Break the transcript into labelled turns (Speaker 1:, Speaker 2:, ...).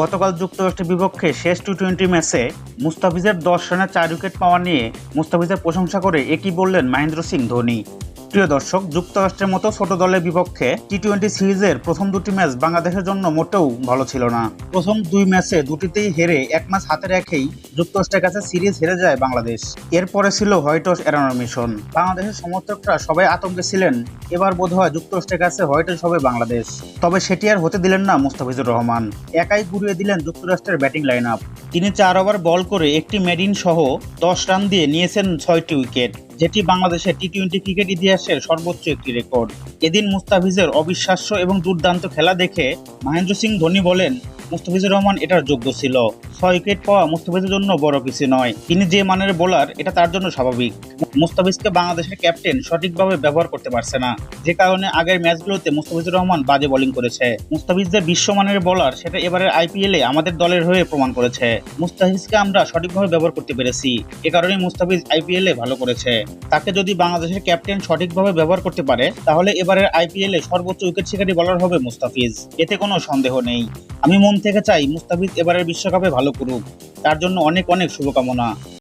Speaker 1: গতকাল যুক্তরাষ্ট্রের বিপক্ষে শেষ টি টোয়েন্টি ম্যাচে মুস্তাফিজের দশ রানে চার উইকেট পাওয়া নিয়ে মুস্তাফিজের প্রশংসা করে একই বললেন মহেন্দ্র সিং ধোনি। প্রিয় দর্শক, যুক্তরাষ্ট্রের মতো ছোট দলের বিপক্ষে টি টোয়েন্টি সিরিজের প্রথম দুটি ম্যাচ বাংলাদেশের জন্য মোটেও ভালো ছিল না। প্রথম দুই ম্যাচে দুটিতেই হেরে এক ম্যাচ হাতে রেখেই যুক্তরাষ্ট্রের কাছে সিরিজ হেরে যায় বাংলাদেশ। এরপরে ছিল হোয়াইট হাউস মিশন বাংলাদেশের সমর্থকরা সবাই আতঙ্কে ছিলেন, এবার বোধহয় যুক্তরাষ্ট্রের কাছে হোয়াইট হাউস হবে বাংলাদেশ। তবে সেটি আর হতে দিলেন না মুস্তাফিজুর রহমান। একাই ঘুরিয়ে দিলেন যুক্তরাষ্ট্রের ব্যাটিং লাইন আপ তিনি চার ওভার বল করে একটি মেডিন সহ দশ রান দিয়ে নিয়েছেন ছয়টি উইকেট। যেটি বাংলাদেশের টি টোয়েন্টি ক্রিকেট ইতিহাসের সর্বোচ্চ একটি রেকর্ড। এদিন মুস্তাফিজের অবিশ্বাস্য এবং দুর্দান্ত খেলা দেখে মহেন্দ্র সিং ধোনি বলেন, মুস্তাফিজুর রহমান এটার যোগ্য ছিল। ছয় উইকেট পাওয়া মুস্তাফিজের জন্য বড় কিছু নয়। তিনি যে মানের বোলার, এটা তার জন্য স্বাভাবিক। মুস্তাফিজকে বাংলাদেশের ক্যাপ্টেন সঠিকভাবে ব্যবহার করতে পারছে না। যে কারণে আগের ম্যাচগুলোতে মুস্তাফিজুর রহমান বাজে বোলিং করেছে। মুস্তাফিজ যে বিশ্বমানের বোলার, সেটা এবারের আইপিএলে আমাদের দলের হয়ে প্রমাণ করেছে। মুস্তাফিজকে আমরা সঠিকভাবে ব্যবহার করতে পেরেছি। এ কারণে মুস্তাফিজ আইপিএলে ভালো করেছে। তাকে যদি বাংলাদেশের ক্যাপ্টেন সঠিকভাবে ব্যবহার করতে পারে, তাহলে এবারের আইপিএলে সর্বোচ্চ উইকেট শিকারী বলার হবে মুস্তাফিজ। এতে কোনো সন্দেহ নেই। আমি মন থেকে চাই মুস্তাফিজ এবারের বিশ্বকাপে ভালো করুক। তার জন্য অনেক অনেক শুভকামনা।